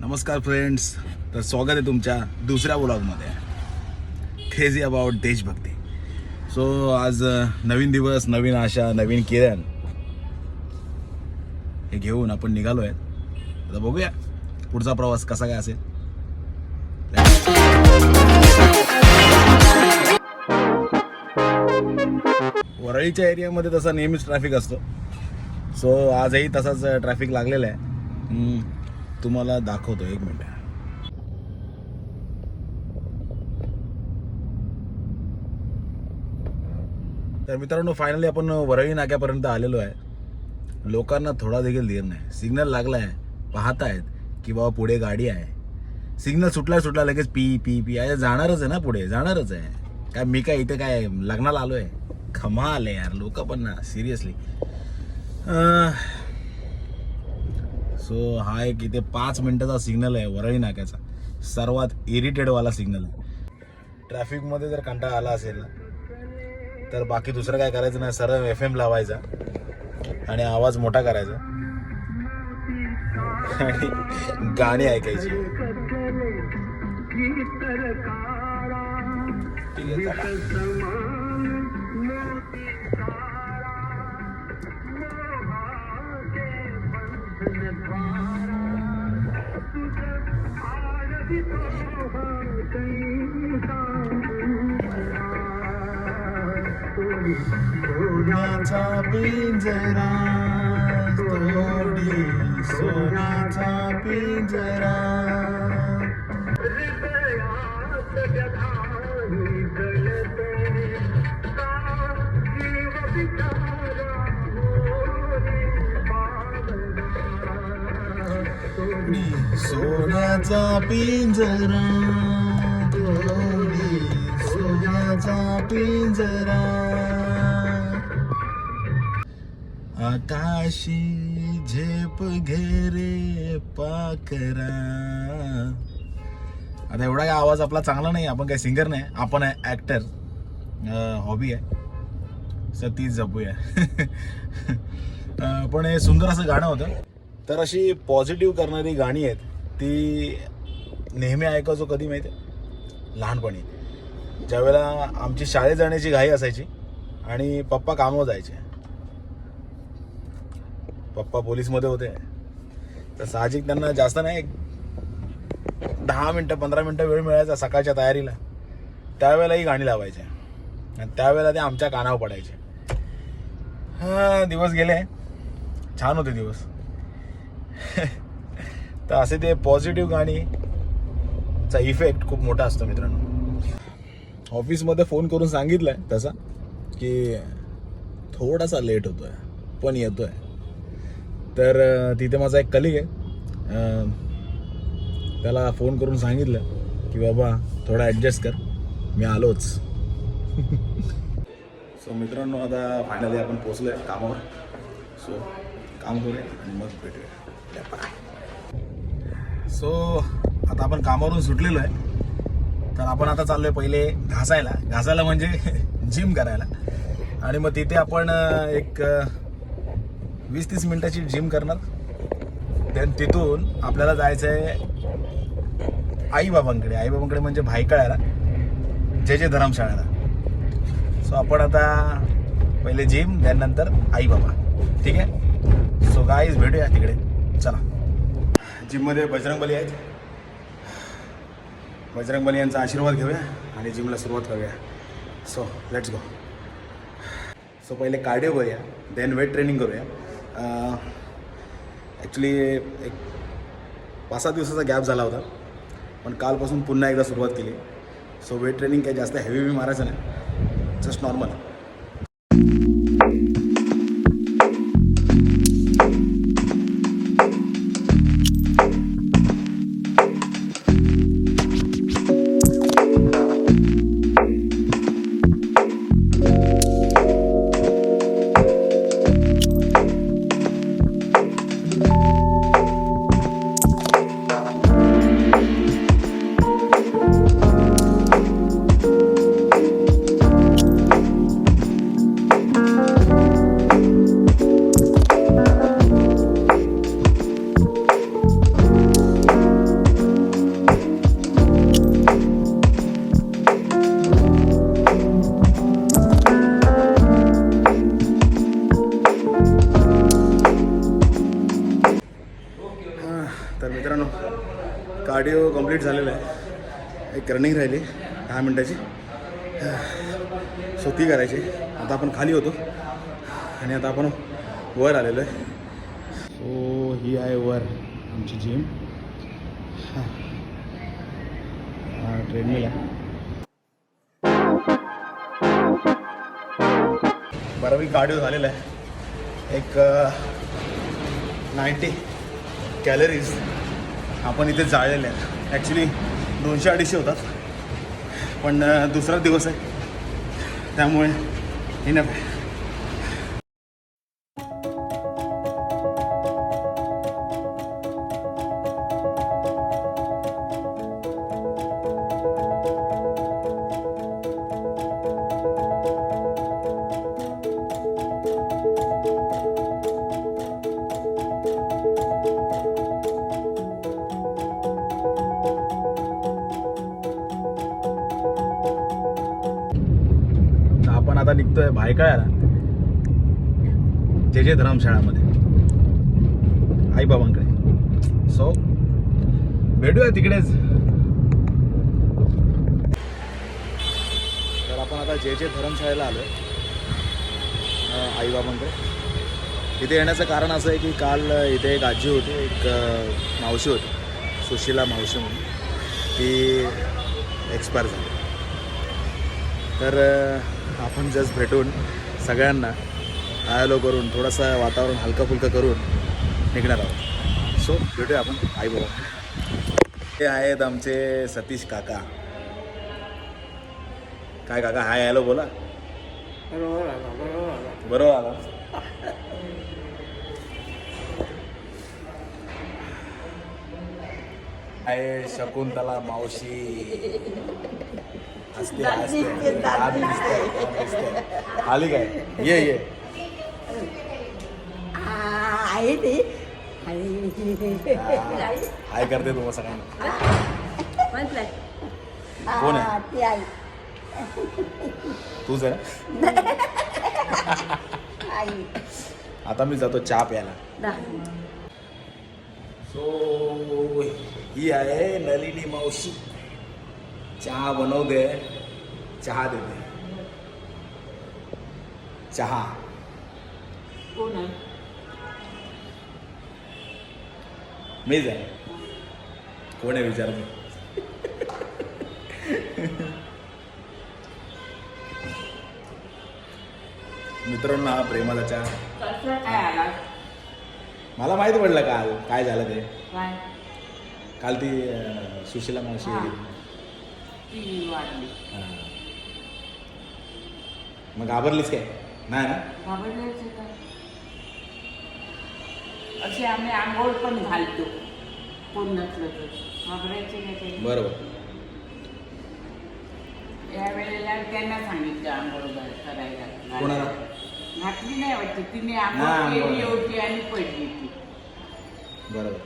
नमस्कार फ्रेंड्स तर स्वागत आहे तुमच्या दुसऱ्या ब्लॉगमध्ये क्रेझी अबाउट देशभक्ती. सो आज नवीन दिवस नवीन आशा नवीन किरण. हे घेऊन आपण निघालो आहे आता बघूया पुढचा प्रवास कसा काय असेल. वरळीच्या एरियामध्ये तसा नेहमीच ट्रॅफिक असतो. सो आजही तसाच ट्रॅफिक लागलेला आहे. तुम्हाला दाखवतो एक मिनिट. तर मित्रांनो फायनली आपण वरळी नाक्यापर्यंत आलेलो आहे. लोकांना थोडा देखील धीर नाही. सिग्नल लागला आहे पाहत आहेत की बाबा पुढे गाडी आहे. सिग्नल सुटला सुटला लगेच पी पी पी. आहे जाणारच आहे ना पुढे? जाणारच आहे. काय मी काय इथे काय लग्नाला आलो आहे खमाल आहे यार लोक पण ना सिरियसली सो हा एक इथे पाच मिनिटाचा सिग्नल आहे वरळी नाक्याचा. सर्वात इरिटेडवाला सिग्नल आहे. ट्रॅफिकमध्ये जर कंटाळा आला असेल तर बाकी दुसरं काय करायचं नाही सरळ एफ एम लावायचा आणि आवाज मोठा करायचा. आणि गाणी ऐकायची. ठीक आहे सोन्याचा पिंजरा तोडी सोन्याचा पिंजरा सोन्याचा पिंजरा सोन्याचा पिंजरा. आकाशी झेप घेरे पाकरा. आता एवढा काय आवाज आपला चांगला नाही आपण काय सिंगर नाही आपण आहे ॲक्टर हॉबी आहे. सतीच जपूया. पण हे सुंदर असं गाणं होतं. तर अशी पॉझिटिव्ह करणारी गाणी आहेत. ती नेहमी ऐकायचो कधी माहिती? आहे लहानपणी. ज्यावेळेला आमची शाळेत जाण्याची घाई असायची आणि पप्पा कामावर जायचे. पप्पा पोलीसमध्ये होते. तर साहजिक त्यांना जास्त नाही दहा मिनटं पंधरा मिनटं वेळ मिळायचा सकाळच्या तयारीला. त्यावेळेला ही गाणी लावायचे. आणि त्यावेळेला ते आमच्या कानावर पडायचे. हां दिवस गेले. छान होते दिवस. तर असे ते पॉझिटिव्ह गाणी चा इफेक्ट खूप मोठा असतो मित्रांनो. ऑफिसमध्ये फोन करून सांगितलंय तसा की थोडासा लेट होतोय पण येतोय. तर तिथे माझा एक कलिग आहे त्याला फोन करून सांगितलं की बाबा थोडा ॲडजस्ट कर मी आलोच. सो मित्रांनो आता फायनली आपण पोचलो आहे कामावर. सो काम करूया आणि मग भेटूया. सो आता आपण कामावरून सुटलेलो आहे. तर आपण आता चाललोय पहिले घासायला. घासायला म्हणजे जिम करायला. आणि मग तिथे आपण एक वीस तीस मिनिटाची जिम करणार. देन तिथून आपल्याला जायचं आहे आईबाबांकडे. आईबाबांकडे म्हणजे भाईकळायला. जे जे धर्मशाळेला. सो आपण आता पहिले जिम देन नंतर आईबाबा. ठीक आहे? सो गाईज भेटूया तिकडे. चला. जिममध्ये बजरंगबली आहेत. बजरंगबली यांचा आशीर्वाद घेऊया आणि जिमला सुरुवात करूया. सो लेट्स गो सो पहिले कार्डिओ करूया देन वेट ट्रेनिंग करूया. ॲक्च्युली एक पाच सात दिवसाचा गॅप झाला होता पण कालपासून पुन्हा एकदा सुरुवात केली. सो वेट ट्रेनिंग काही जास्त हेवी बी मारायचं नाही. जस्ट नॉर्मल कार्डिओ कंप्लीट झालेला आहे. एक रनिंग राहिली दहा मिनटाची. सो ती करायची. आता आपण खाली होतो. आणि आता आपण वर आलेलो आहे. सो ही आहे वर आमची जिम ट्रेडमिल आहे. बरापैकी कार्डिओ झालेला आहे. एक नाईंटी कॅलरीज आपण इथे जाळलेले आहेत. ॲक्च्युली दोनशे अडीचशे होतात. पण दुसरा दिवस आहे. त्यामुळे इनफ बघतोय आता जे जे धर्मशाळामध्ये. आईबाबांकडे सो भेटूया तिकडेच. तर आपण आता जे जे धर्मशाळेला आलो आईबाबांकडे इथे येण्याचं कारण असं आहे की काल इथे एक आजी होती एक मावशी होती सुशीला मावशी म्हणून. ती एक्सपायर झाली. तर आपण जस्ट भेटून सगळ्यांना आयलो करून थोडंसं वातावरण हलकंफुलकं करून निघणार आहोत. सो भेटूया आपण. आई बाबा. हे आहेत आमचे सतीश काका. काय काका? हाय हॅलो बोला. बरोबर बरोबर आला बरोबर आला. आहे शकुंतला मावशी. हसते हसते दात दिसते. आली काय? ये ये. आहे ती. हाय करते तुम्हाला सगळ्यांना म्हटलं कोण आहे? ती आई. तूच आहे ना? आई. आता मी जातो चहा प्यायला. सो ही आहे नलिनी मावशी. चहा बनवते चहा देते चहा। कोण आहे मीच आहे कोण आहे विचार मी? मित्रांनो हा प्रेमाचा चहा मला माहीत पडलं काल. काय झालं ते? काल ती सुशीला मावशी. ती वाढली. हा. मग घाबरलीस काय? नाही ना? घाबरल्याचं काय? असे आम्ही आंघोळ पण घालतो. कोण नसलं तर. घाबरायचे नाही काही. बरोबर. या वेळेला त्यांना सांगितलं आंघोळ घाल- करायला. कोणाला? घातली नाही वाटतं. तिने हा, आंघोळ आंघोळ. केली होती आणि पडली ती बरोबर.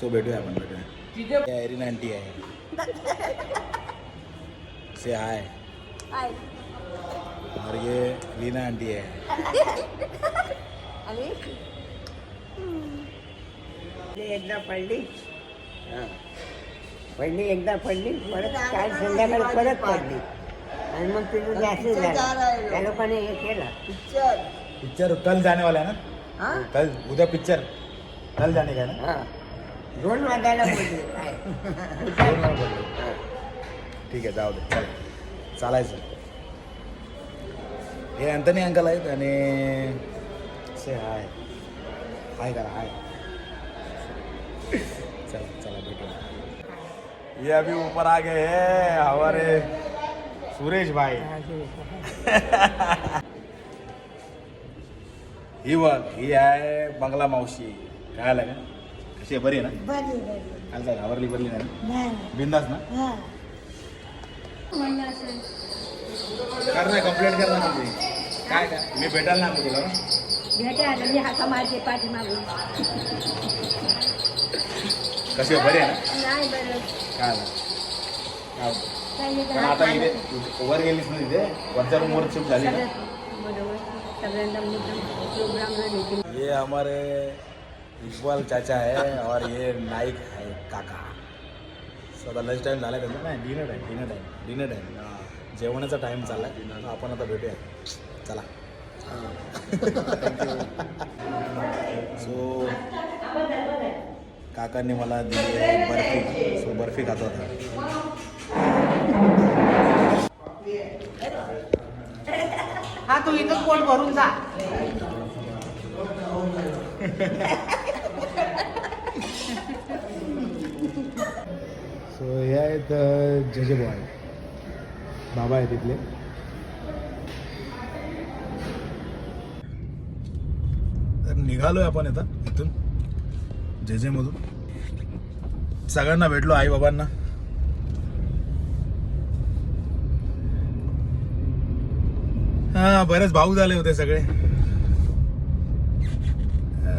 सो भेटूया आपण भेटूया. तिथं ये एरिन आंटी आहे. से हाय और ये लीना आंटी है। एकदा पडली। पडली एकदा पडली परत काल संध्याकाळी परत पडली. आणि मग तिथं जास्त झालं. त्या लोकांनी हे केलं. पिक्चर. कल जाने वाला है ना? कल उद्या पिक्चर. कल जाने का है ना? हा. दोन वाजायला पडली. काय? दोन ला बोललो. ठीक आहे जाऊ दे. चल. चालायचं. हे अँथनी अंकल आहेत आणि से हाय. हाय करा हाय. चला चला भेटूया. ये अभी ऊपर आ गए हैं हमारे सुरेश भाई. ही बघ ही आहे बंगला मावशी. काय आलं का? कशी आहे? बरी आहे ना? आवरली बरली नाही. बिंदास ना? हा. कर ना कंप्लेंट कर ना तुझी. काय काय मी भेटायला ना तुला. ना भेटायला मी हाका मारते पाठीमागून कशी आहे? बरी आहे ना? नाही बरं. काय काय पण आता इथे वर गेलीस ना तिथे वरच्या रूम वर शिफ्ट झाली ना? ये हमारे इक्बाल चाचा है और ये नाईक है काका. सदा लंच टाईम झाला त्यांचा नाही dinner time dinner time dinner time जेवणाचा टाईम झाला आपण आता भेटूया. चला. सो काकांनी मला दिली आहे बर्फी. सो बर्फी खातो आता. हा तू इथं पोट भरून जा. हे आहेत जजे बॉय बाबा आहेत तिथले तर निघालोय आपण आता इथून जेजे मधून सगळ्यांना भेटलो आई बाबांना हा बरेच भाऊ झाले होते सगळे.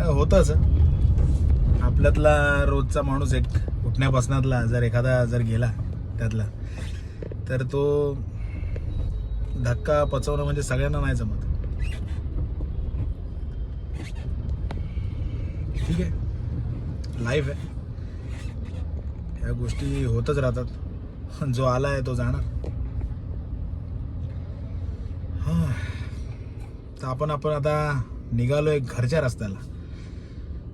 होतं असं. आपल्यातला रोजचा माणूस एक उठण्यापासनातला जर एखादा जर गेला त्यातला तर तो धक्का पचवणं म्हणजे सगळ्यांना नाही जमत. ठीक आहे? लाईफ आहे. ह्या गोष्टी होतच राहतात. जो आला आहे तो जाणार. हां. तर आपण आपण आता निघालो एक घरच्या रस्त्याला.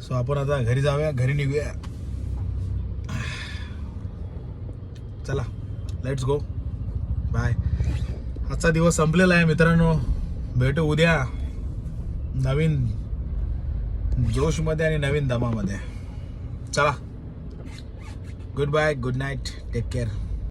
सो आपण आता घरी जाऊया घरी निघूया. चला लेट्स गो बाय आजचा दिवस संपलेला आहे मित्रांनो. भेटू उद्या नवीन जोशमध्ये आणि नवीन दमामध्ये. चला. Good bye good night take care